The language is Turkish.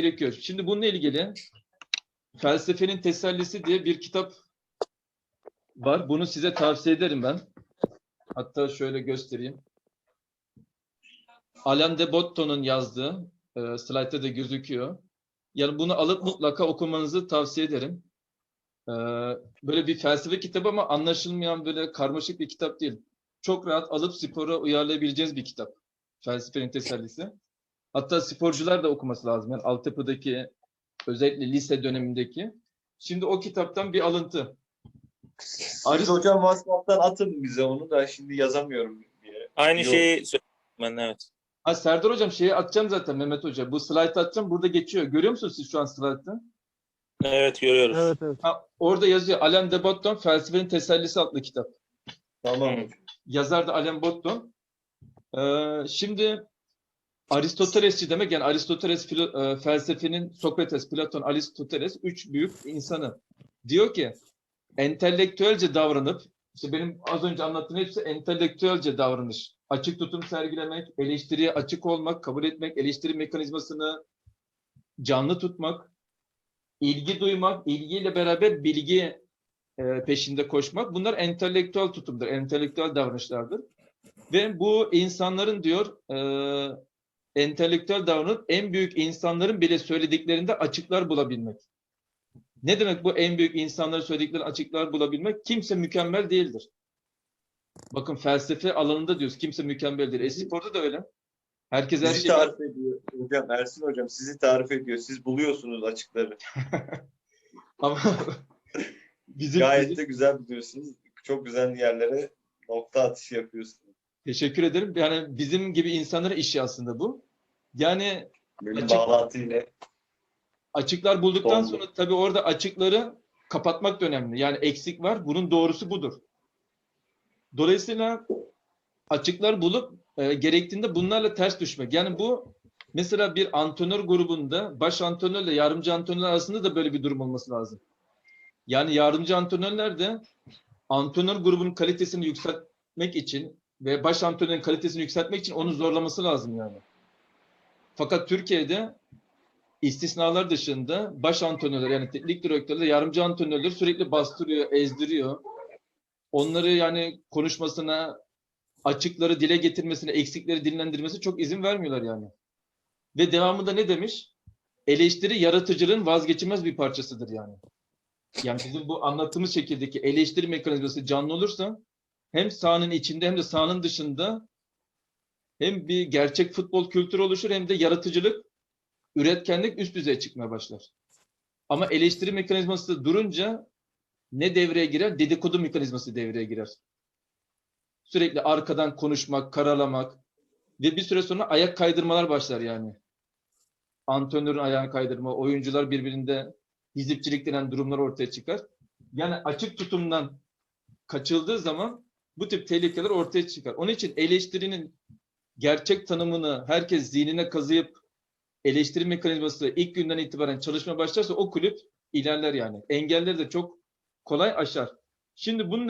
gerekiyor. Şimdi bununla ilgili Felsefenin Tesellisi diye bir kitap var. Bunu size tavsiye ederim ben. Hatta şöyle göstereyim. Alain de Botton'un yazdığı, e, slaytta da gözüküyor. Yani bunu alıp mutlaka okumanızı tavsiye ederim. E, böyle bir felsefe kitabı ama anlaşılmayan böyle karmaşık bir kitap değil. Çok rahat alıp spora uyarlayabileceğiniz bir kitap. Felsefenin Tesellisi. Hatta sporcular da okuması lazım. Yani altyapıdaki özellikle lise dönemindeki. Şimdi o kitaptan bir alıntı. Siz hocam WhatsApp'tan atın bize onu da şimdi yazamıyorum diye. Aynı Yok. şeyi söyledim ben evet. Ha, Serdar Hocam şeyi atacağım zaten Mehmet Hoca. Bu slide atacağım. Burada geçiyor. Görüyor musunuz siz şu an slide'ı? Evet görüyoruz. Evet evet. Ha, orada yazıyor. Alain de Botton Felsefenin Tesellisi adlı kitap. Tamam. Yazar da Alain Botton. Ee, şimdi Aristotelesçi demek yani Aristoteles filo- e, felsefenin Sokrates, Platon, Aristoteles üç büyük insanı. Diyor ki entelektüelce davranıp işte benim az önce anlattığım hepsi entelektüelce davranış. Açık tutum sergilemek, eleştiriye açık olmak, kabul etmek, eleştiri mekanizmasını canlı tutmak, ilgi duymak, ilgiyle beraber bilgi e, peşinde koşmak. Bunlar entelektüel tutumdur, entelektüel davranışlardır. Ve bu insanların diyor e, entelektüel davranıp en büyük insanların bile söylediklerinde açıklar bulabilmek. Ne demek bu en büyük insanların söyledikleri açıklar bulabilmek? Kimse mükemmel değildir. Bakın felsefe alanında diyoruz kimse mükemmel değil. E sporda da öyle. Herkes her Sizi şeyi tarif ediyor hocam. Ersin hocam sizi tarif ediyor. Siz buluyorsunuz açıkları. ama bizim, Gayet bizim- de güzel buluyorsunuz. Çok güzel yerlere nokta atışı yapıyorsunuz. Teşekkür ederim. Yani bizim gibi insanlara işi aslında bu. Yani Böyle Açık- bağlantıyla. açıklar bulduktan Doğru. sonra tabii orada açıkları kapatmak da önemli. Yani eksik var. Bunun doğrusu budur. Dolayısıyla açıklar bulup e, gerektiğinde bunlarla ters düşmek. Yani bu mesela bir antrenör grubunda baş antrenörle yardımcı antrenör arasında da böyle bir durum olması lazım. Yani yardımcı antrenörler de antrenör grubunun kalitesini yükseltmek için ve baş antrenörün kalitesini yükseltmek için onu zorlaması lazım yani. Fakat Türkiye'de istisnalar dışında baş antrenörler yani teknik direktörler, yardımcı antrenörler sürekli bastırıyor, ezdiriyor. Onları yani konuşmasına, açıkları dile getirmesine, eksikleri dinlendirmesine çok izin vermiyorlar yani. Ve devamında ne demiş? Eleştiri yaratıcılığın vazgeçilmez bir parçasıdır yani. Yani bizim bu anlattığımız şekildeki eleştiri mekanizması canlı olursa hem sahanın içinde hem de sahanın dışında hem bir gerçek futbol kültürü oluşur hem de yaratıcılık, üretkenlik üst düzeye çıkmaya başlar. Ama eleştiri mekanizması durunca ne devreye girer? Dedikodu mekanizması devreye girer. Sürekli arkadan konuşmak, karalamak ve bir süre sonra ayak kaydırmalar başlar yani. Antrenörün ayağını kaydırma, oyuncular birbirinde hizipçilik denen durumlar ortaya çıkar. Yani açık tutumdan kaçıldığı zaman bu tip tehlikeler ortaya çıkar. Onun için eleştirinin gerçek tanımını herkes zihnine kazıyıp eleştiri mekanizması ilk günden itibaren çalışmaya başlarsa o kulüp ilerler yani. Engelleri de çok kolay aşar. Şimdi bununla